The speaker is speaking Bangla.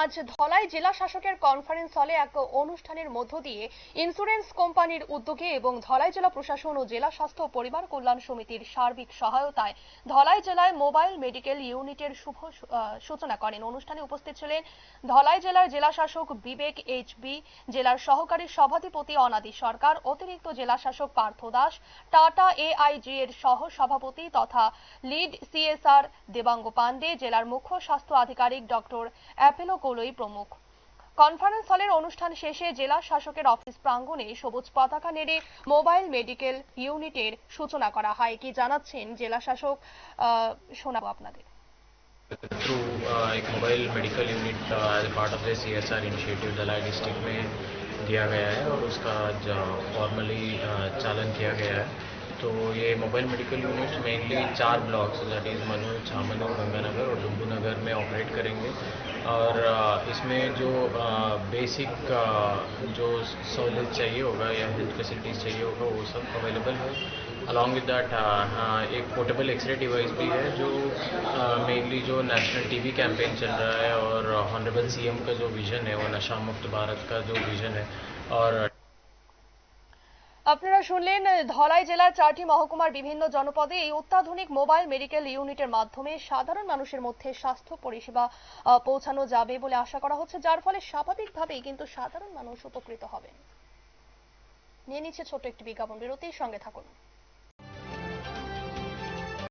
আজ ধলাই জেলা শাসকের কনফারেন্স হলে এক অনুষ্ঠানের মধ্য দিয়ে ইন্স্যুরেন্স কোম্পানির উদ্যোগে এবং ধলাই জেলা প্রশাসন ও জেলা স্বাস্থ্য পরিবার কল্যাণ সমিতির সার্বিক সহায়তায় ধলাই জেলায় মোবাইল মেডিকেল ইউনিটের শুভ সূচনা করেন। অনুষ্ঠানে উপস্থিত ছিলেন ধলাই জেলার জেলা শাসক বিবেক এইচ বি, জেলার সহকারী সভাধিপতি অনাদি সরকার, অতিরিক্ত জেলা শাসক পার্থ দাস, টাটা এআইজি এর সহ সভাপতি তথা লিড সিএসআর দেবাঙ্গ পান্ডে জেলার মুখ্য স্বাস্থ্য আধিকারিক ডক্টর অ্যাপেলো গোলই প্রমুখ কনফারেন্স হলের অনুষ্ঠান শেষে জেলা শাসকের অফিস প্রাঙ্গণে সবুজ পতাকা নেড়ে মোবাইল মেডিকেল ইউনিটের সূচনা করা হয় কি জানাচ্ছেন জেলা শাসক আহ, শোনাবো আপনাদের थ्रू एक mobile medical unit as part of the C S R initiative Dhalai district में दिया गया है और उसका आज फॉर्मली चालन किया गया है तो ये मोबाइल मेडिकल यूनिट्स मेनली चार ब्लॉक्स दैट इज़ मनोज छामनू गंगानगर और डुम्बू नगर में ऑपरेट करेंगे। और इसमें जो बेसिक जो सहूलियत चाहिए होगा या हेल्थ फैसिलिटीज़ चाहिए होगा, वो सब अवेलेबल है। अलॉन्ग विद दैट एक पोर्टेबल एक्सरे डिवाइस भी है जो मेनली जो नेशनल टीवी कैंपेन चल रहा है और ऑनरेबल सीएम का जो विजन है, वो नशा मुक्त भारत का जो विजन है। और আপনারা শুনলেন, ধলাই জেলার চারটি মহকুমার বিভিন্ন জনপদে এই অত্যাধুনিক মোবাইল মেডিকেল ইউনিটের মাধ্যমে সাধারণ মানুষের মধ্যে স্বাস্থ্য পরিষেবা পৌঁছানো যাবে বলে আশা করা হচ্ছে, যার ফলে স্বাভাবিকভাবেই কিন্তু সাধারণ মানুষ উপকৃত হবেন। নিয়ে নিচ্ছে ছোট একটি বিজ্ঞাপন বিরতির সঙ্গে থাকুন।